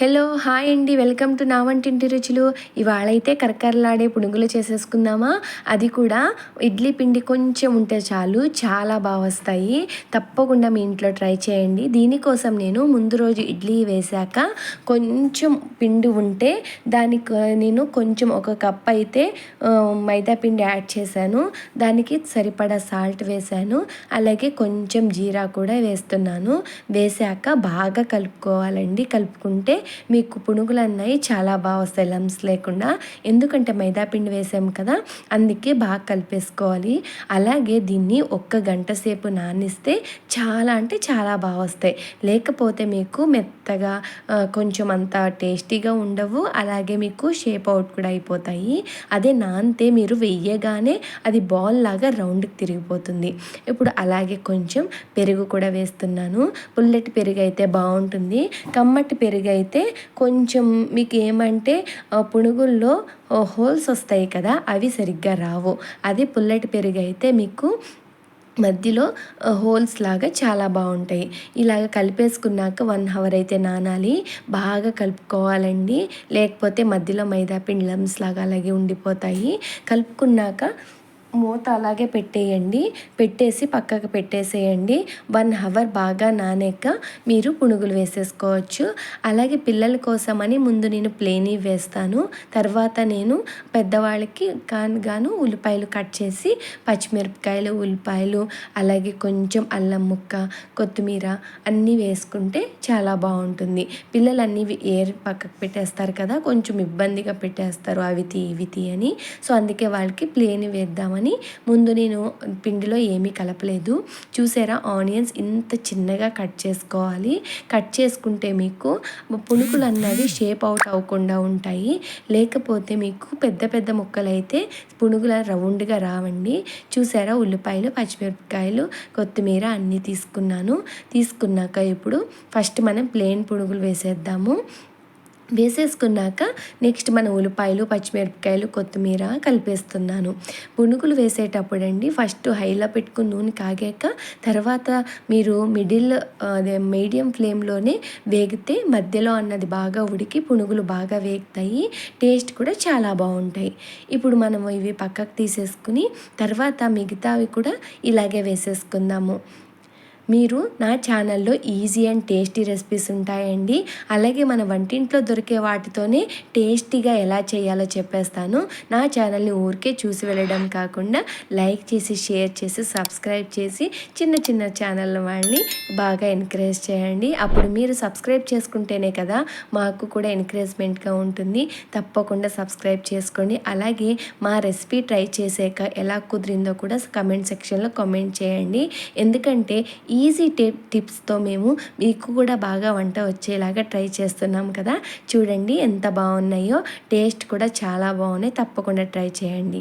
Hello hi అండి. Welcome to నా వంటింటి రుచులు. ఇవాళైతే కరకరలాడే పునుగులు చేసేసుకుందామా? అది కూడా ఇడ్లీ పిండి కొంచెం ఉంటే చాలు చాలా బాగా వస్తాయి. తప్పకుండా మీ ఇంట్లో ట్రై చేయండి. దీనికోసం నేను ముందు రోజు ఇడ్లీ వేశాక కొంచెం పిండి ఉంటే దానికి నేను కొంచెం ఒక కప్ అయితే మైదా పిండి యాడ్ చేశాను. దానికి సరిపడా సాల్ట్ వేశాను. అలాగే కొంచెం జీరా కూడా వేస్తున్నాను. వేశాక బాగా కలుపుకోవాలండి. కలుపుకుంటే మీకు పునుగులు అన్నవి చాలా బాగా వస్తాయి లమ్స్ లేకుండా. ఎందుకంటే మైదాపిండి వేసాం కదా అందుకే బాగా కలిపేసుకోవాలి. అలాగే దీన్ని ఒక్క గంట సేపు నానిస్తే చాలా అంటే చాలా బాగా వస్తాయి. లేకపోతే మీకు మెత్తగా కొంచెం అంత టేస్టీగా ఉండవు. అలాగే మీకు షేప్ అవుట్ కూడా అయిపోతాయి. అదే నానితే మీరు వెయ్యగానే అది బాల్ లాగా రౌండ్కి తిరిగిపోతుంది. ఇప్పుడు అలాగే కొంచెం పెరుగు కూడా వేస్తున్నాను. పుల్లటి పెరుగు అయితే బాగుంటుంది. కమ్మటి పెరుగు అయితే అయితే కొంచెం మీకు ఏమంటే పునుగుల్లో హోల్స్ వస్తాయి కదా అవి సరిగ్గా రావు. అది పుల్లటి పెరుగు అయితే మీకు మధ్యలో హోల్స్ లాగా చాలా బాగుంటాయి. ఇలాగ కలిపేసుకున్నాక వన్ అవర్ అయితే నానాలి. బాగా కలుపుకోవాలండి. లేకపోతే మధ్యలో మైదా పిండి లమ్స్ లాగా అలాగే ఉండిపోతాయి. కలుపుకున్నాక మూత అలాగే పెట్టేయండి. పెట్టేసి పక్కకు పెట్టేసేయండి. వన్ అవర్ బాగా నానాక మీరు పునుగులు వేసేసుకోవచ్చు. అలాగే పిల్లల కోసమని ముందు నేను ప్లేని వేస్తాను. తర్వాత నేను పెద్దవాళ్ళకి గాను ఉల్లిపాయలు కట్ చేసి పచ్చిమిరపకాయలు ఉల్లిపాయలు అలాగే కొంచెం అల్లం ముక్క కొత్తిమీర అన్నీ వేసుకుంటే చాలా బాగుంటుంది. పిల్లలు అన్నీ ఏర్ పక్కకు పెట్టేస్తారు కదా కొంచెం ఇబ్బందిగా పెట్టేస్తారు అవి తీ ఇవి తీ అని. సో అందుకే వాళ్ళకి ప్లేని వేద్దామని అని ముందు నేను పిండిలో ఏమీ కలపలేదు. చూసారా? ఆనియన్స్ ఇంత చిన్నగా కట్ చేసుకోవాలి. కట్ చేసుకుంటే మీకు పునుకులు అన్నది షేప్ అవుట్ అవ్వకుండా ఉంటాయి. లేకపోతే మీకు పెద్ద పెద్ద ముక్కలు అయితే పునుగుల రౌండ్గా రావండి. చూసారా? ఉల్లిపాయలు పచ్చిమిరపకాయలు కొత్తిమీర అన్నీ తీసుకున్నాను. తీసుకున్నాక ఇప్పుడు ఫస్ట్ మనం ప్లేన్ పునుగులు వేసేద్దాము. వేసేసుకున్నాక నెక్స్ట్ మన ఉల్లిపాయలు పచ్చిమిరపకాయలు కొత్తిమీర కలిపేస్తున్నాను. పునుగులు వేసేటప్పుడు అండి ఫస్ట్ హైలో పెట్టుకుని నూనె కాగాక తర్వాత మీరు మిడిల్ అదే మీడియం ఫ్లేమ్లోనే వేగితే మధ్యలో అన్నది బాగా ఉడికి పునుగులు బాగా వేగుతాయి. టేస్ట్ కూడా చాలా బాగుంటాయి. ఇప్పుడు మనం ఇవి పక్కకు తీసేసుకుని తర్వాత మిగతావి కూడా ఇలాగే వేసేసుకుందాము. మీరు నా ఛానల్లో ఈజీ అండ్ టేస్టీ రెసిపీస్ ఉంటాయండి. అలాగే మన వంటింట్లో దొరికే వాటితోనే టేస్టీగా ఎలా చేయాలో చెప్పేస్తాను. నా ఛానల్ని ఊరికే చూసి వెళ్ళడం కాకుండా లైక్ చేసి షేర్ చేసి సబ్స్క్రైబ్ చేసి చిన్న చిన్న ఛానల్ వాళ్ళని బాగా ఎంకరేజ్ చేయండి. అప్పుడు మీరు సబ్స్క్రైబ్ చేసుకుంటేనే కదా మాకు కూడా ఎంకరేజ్మెంట్గా ఉంటుంది. తప్పకుండా సబ్స్క్రైబ్ చేసుకోండి. అలాగే మా రెసిపీ ట్రై చేసాక ఎలా కుదిరిందో కూడా కమెంట్ సెక్షన్లో కామెంట్ చేయండి. ఎందుకంటే ఈ ఈజీ టిప్ టిప్స్తో మేము మీకు కూడా బాగా వంట వచ్చేలాగా ట్రై చేస్తున్నాం కదా. చూడండి ఎంత బాగున్నాయో. టేస్ట్ కూడా చాలా బాగున్నాయి. తప్పకుండా ట్రై చేయండి.